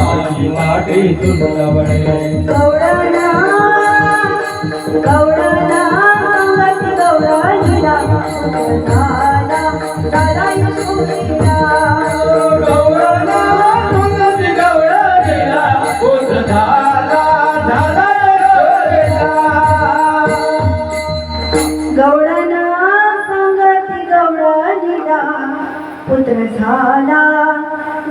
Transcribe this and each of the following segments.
नाही वाटे तुंडवणे. गौडना गौडना अंगत गौडनीला झाला झाला यशोदेला गौरला तुझी गौरलीला उद झाला झाला गौडना संगती गौडनीला पुत्र झाला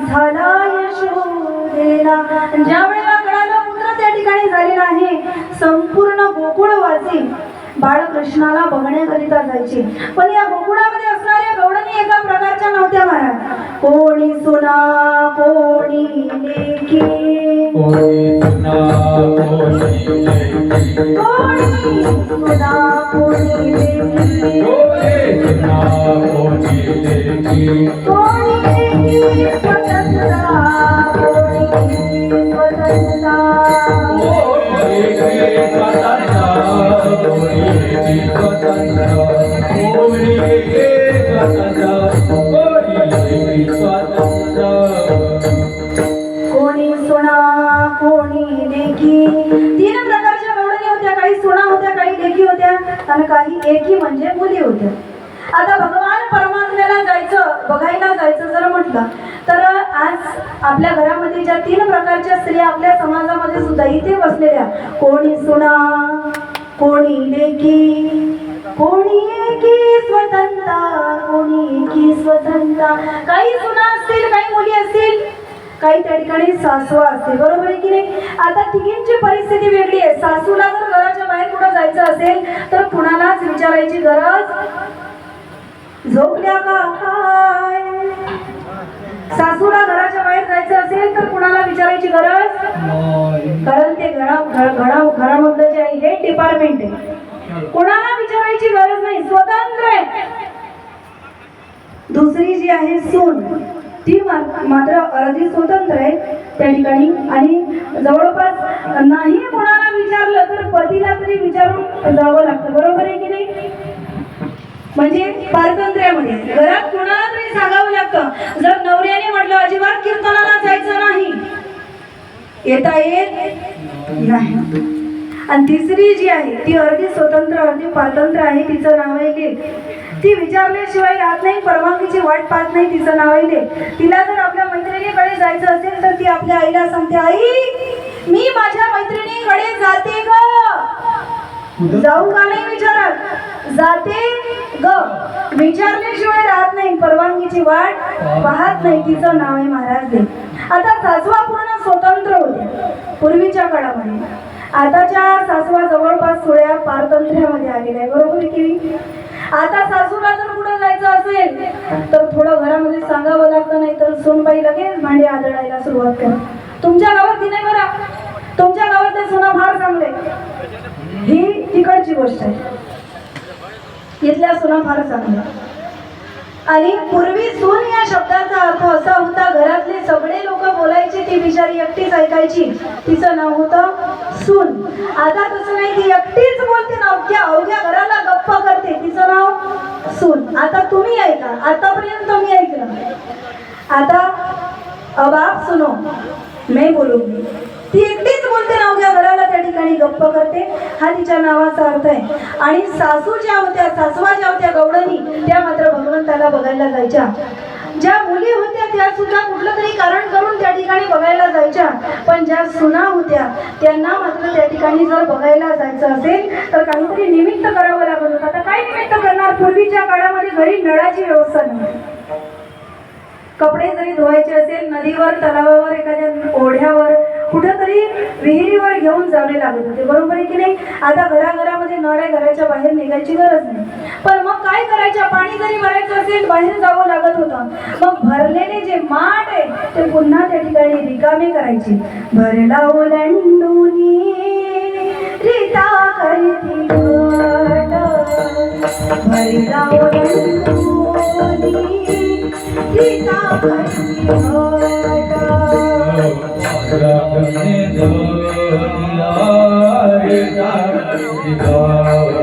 झाला यशोदेला ज्या वेळेला कळालं पुत्र त्या ठिकाणी झालेला आहे संपूर्ण गोकुळवासी बाळकृष्णाला बघण्याकरिता जायचे. पण या गोकुळामध्ये असणाऱ्या गौडणी एका प्रकारच्या नव्हत्या महाराज. कोणी सुना कोणी लेकी. कोणी सुना कोणी लेकी. कोणी म्हणजे मुली होत्या. आता भगवान परमात्म्याला जायचं बघायला जायचं जर म्हटलं तर आज आपल्या घरामध्ये ज्या तीन प्रकारच्या स्त्रिया आपल्या समाजामध्ये सुद्धा इथे बसलेल्या कोणी सुना कोणी लेखी कोणी एकी स्वतंत्र कोणी एकी स्वतंत्र काही सुना असतील काही मुली असतील काही त्या ठिकाणी सासवा असते बरोबर आहे की नाही? आता तिघींची परिस्थिती वेगळी आहे. सासूला जर घराच्या बाहेर कुठं जायचं असेल तर कुणाला विचारायची गरज? झोपल्या का? काय? सासूला घराच्या बाहेर जायचं असेल तर कुणाला विचारायची गरज? कारण ते घरा घरा घरामधलं जे आहे हे डिपार्टमेंट आहे. कुणाला विचारायची गरज नाही स्वतंत्र आहे. दुसरी जी आहे सून ती मात्र अर्धी स्वतंत्र आहे त्या ठिकाणी. आणि जवळपास नाही कोणाला विचारलं तर पतीला तरी विचारून जावं लागतं. बरोबर आहे की म्हणजे पारतंत्र्यामध्ये. घरात कुणाला तरी सांगावं लागतं. जर नवऱ्याने म्हटलं अजिबात कीर्तनाला जायचं नाही. येता येत नाही. आणि तिसरी जी आहे ती अर्धी स्वतंत्र अर्धी पारतंत्र्य आहे तिचं नाव आहे लेख. ती विचारल्याशिवाय राहत नाही परवानगीची वाट पाहत नाही तिचं नाव आहे लेख. तिला जर आपल्या मैत्रिणीकडे जायचं असेल तर ती आपल्या आईला सांगते आई मी माझ्या मैत्रिणीकडे जाते ग जाऊ का नाही विचारत? जाते ग. विचारल्याशिवाय राहत नाही. परवानगीची वाट पाहत नाही. तिचं नाव आहे महाराज दे आता सासवा पूर्ण स्वतंत्र होते. पूर्वीच्या काळामध्ये. आताच्या सासवा जवळपास थोड्या पारतंत्र्यामध्ये आलेल्या आहे बरोबर की आता सासूला जर कुठं जायचं असेल? तर थोडं घरामध्ये सांगावं लागतं नाही तर सोनबाई लगेच भांडे आदळायला सुरुवात कर तुमच्या गावात ती नाही बरं? तुमच्या गावात ते सोना फार चांगले ही तिकडची गोष्ट आहे. इथल्या सुना फार चांगल्या. आणि पूर्वी सून या शब्दाचा अर्थ असा होता घरातले सगळे लोक बोलायचे ती बिचारी एकटीच ऐकायची. तिचं नाव होतं सून. आता तसं नाही ती एकटीच बोलते ना अवघ्या अवघ्या घराला गप्प करते. तिचं नाव सून. आता तुम्ही ऐका. आतापर्यंत मी ऐकलं. आता अब आप सुनो. मैं बोलूंगी ती एकटीच बोलते ना अवघ्या घराला ठिकाणी गप्प करते. हा तिच्या नावाचा अर्थ आहे. आणि सासू ज्या होत्या सासवा ज्या होत्या गवळणी त्या मात्र भगवंताला बघायला जायच्या. ज्या मुली होत्या त्या सुद्धा कुठलं तरी कारण करून त्या ठिकाणी बघायला जायच्या. पण ज्या सुना होत्या त्यांना मात्र त्या ठिकाणी जर बघायला जायचं असेल तर काहीतरी निमित्त करावं लागत होतं. आता काय निमित्त करणार? पूर्वीच्या काळामध्ये घरी नळाची व्यवस्था नव्हती. कपडे जरी धुवायचे असेल नदीवर तलावावर एखाद्या ओढ्यावर कुठंतरी विहिरीवर घेऊन जावे लागत होते. बरोबर आहे की नाही? आता घराघरामध्ये नळ आहे घराच्या बाहेर निघायची गरज नाही. पण मग काय करायचं? पाणी जरी भरायचं असेल बाहेर जावं लागत होतं. मग भरलेले जे माठ आहे ते पुन्हा त्या ठिकाणी रिकामे करायचे. भरला ओलांडूनी रीता करती भरला ओलांडूनी रीता करती Thank you.